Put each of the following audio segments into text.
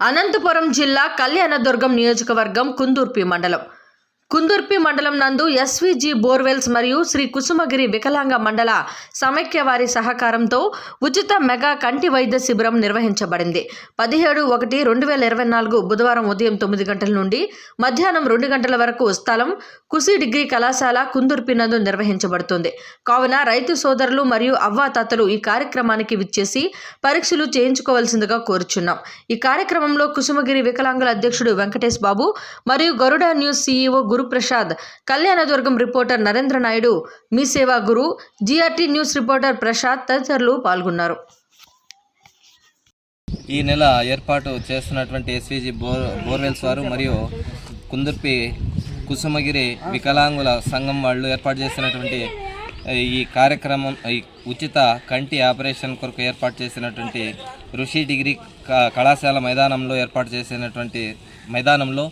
అనంతపురం జిల్లా కళ్యాణదుర్గం నియోజకవర్గం కుందుర్పి మండలం. కుందుర్పి మండలం నందు ఎస్విజి బోర్వెల్స్ మరియు శ్రీ కుసుమగిరి వికలాంగ మండల సమైక్య వారి సహకారంతో ఉచిత మెగా కంటి వైద్య శిబిరం నిర్వహించబడింది. పదిహేడు ఒకటి రెండు వేల ఇరవై నాలుగు బుధవారం ఉదయం తొమ్మిది గంటల నుండి మధ్యాహ్నం రెండు గంటల వరకు స్థలం కుసి డిగ్రీ కళాశాల కుందుర్పి నందు నిర్వహించబడుతుంది. కావున రైతు సోదరులు మరియు అవ్వాతాతలు ఈ కార్యక్రమానికి విచ్చేసి పరీక్షలు చేయించుకోవాల్సిందిగా కోరుచున్నాం. ఈ కార్యక్రమంలో కుసుమగిరి వికలాంగుల అధ్యక్షుడు వెంకటేష్ బాబు మరియు Garuda news CEO Guruprasad. Kalyanadurgam reporter Narendra Naidu మీ సేవా గురు జీఆర్టీ న్యూస్ రిపోర్టర్ ప్రసాద్ తదితరులు పాల్గొన్నారు. ఈ నెల ఏర్పాటు చేస్తున్నటువంటి ఎస్వీజీ బోర్ బోర్వెల్స్ వారు మరియు కుందుర్పి కుసుమగిరి వికలాంగుల సంఘం వాళ్ళు ఏర్పాటు చేసినటువంటి ఈ కార్యక్రమం ఈ ఉచిత కంటి ఆపరేషన్ కొరకు ఏర్పాటు చేసినటువంటి ఋషి డిగ్రీ క- కళాశాల మైదానంలో ఏర్పాటు చేసినటువంటి మైదానంలో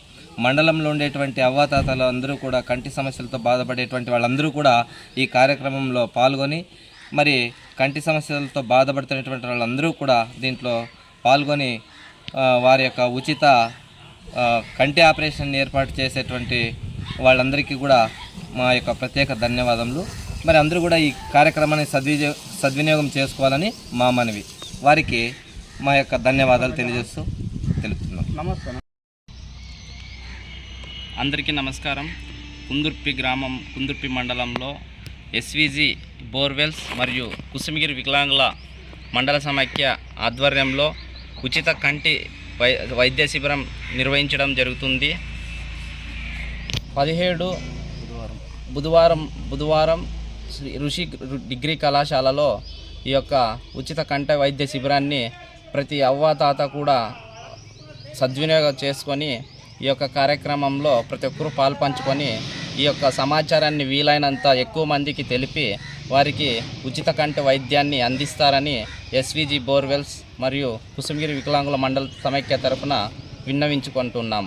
మండలంలో ఉండేటువంటి అవ్వాతాతలు అందరూ కూడా కంటి సమస్యలతో బాధపడేటువంటి వాళ్ళందరూ కూడా ఈ కార్యక్రమంలో పాల్గొని మరి కంటి సమస్యలతో బాధపడుతున్నటువంటి వాళ్ళందరూ కూడా దీంట్లో పాల్గొని వారి యొక్క ఉచిత కంటి ఆపరేషన్ ఏర్పాటు చేసేటువంటి వాళ్ళందరికీ కూడా మా యొక్క ప్రత్యేక ధన్యవాదములు. మరి అందరూ కూడా ఈ కార్యక్రమాన్ని సద్వినియో సద్వినియోగం చేసుకోవాలని మా మనవి. వారికి మా యొక్క ధన్యవాదాలు తెలియజేస్తూ తెలుపుతున్నాం. అందరికీ నమస్కారం. కుందుర్పి గ్రామం కుందుర్పి మండలంలో ఎస్విజి బోర్వెల్స్ మరియు కుసుమిగిరి వికలాంగుల మండల సమాఖ్య ఆధ్వర్యంలో ఉచిత కంటి వై వైద్య శిబిరం నిర్వహించడం జరుగుతుంది. పదిహేడు బుధవారం బుధవారం శ్రీ ఋషి డిగ్రీ కళాశాలలో ఈ యొక్క ఉచిత కంట వైద్య శిబిరాన్ని ప్రతి అవ్వాతాత కూడా సద్వినియోగం చేసుకొని ఈ యొక్క కార్యక్రమంలో ప్రతి ఒక్కరూ పాల్పంచుకొని ఈ యొక్క సమాచారాన్ని వీలైనంత ఎక్కువ మందికి తెలిపి వారికి ఉచిత కంటి వైద్యాన్ని అందిస్తారని ఎస్విజి బోర్వెల్స్ మరియు కుసుమగిరి వికలాంగుల మండల సమైక్య తరఫున విన్నవించుకుంటున్నాం.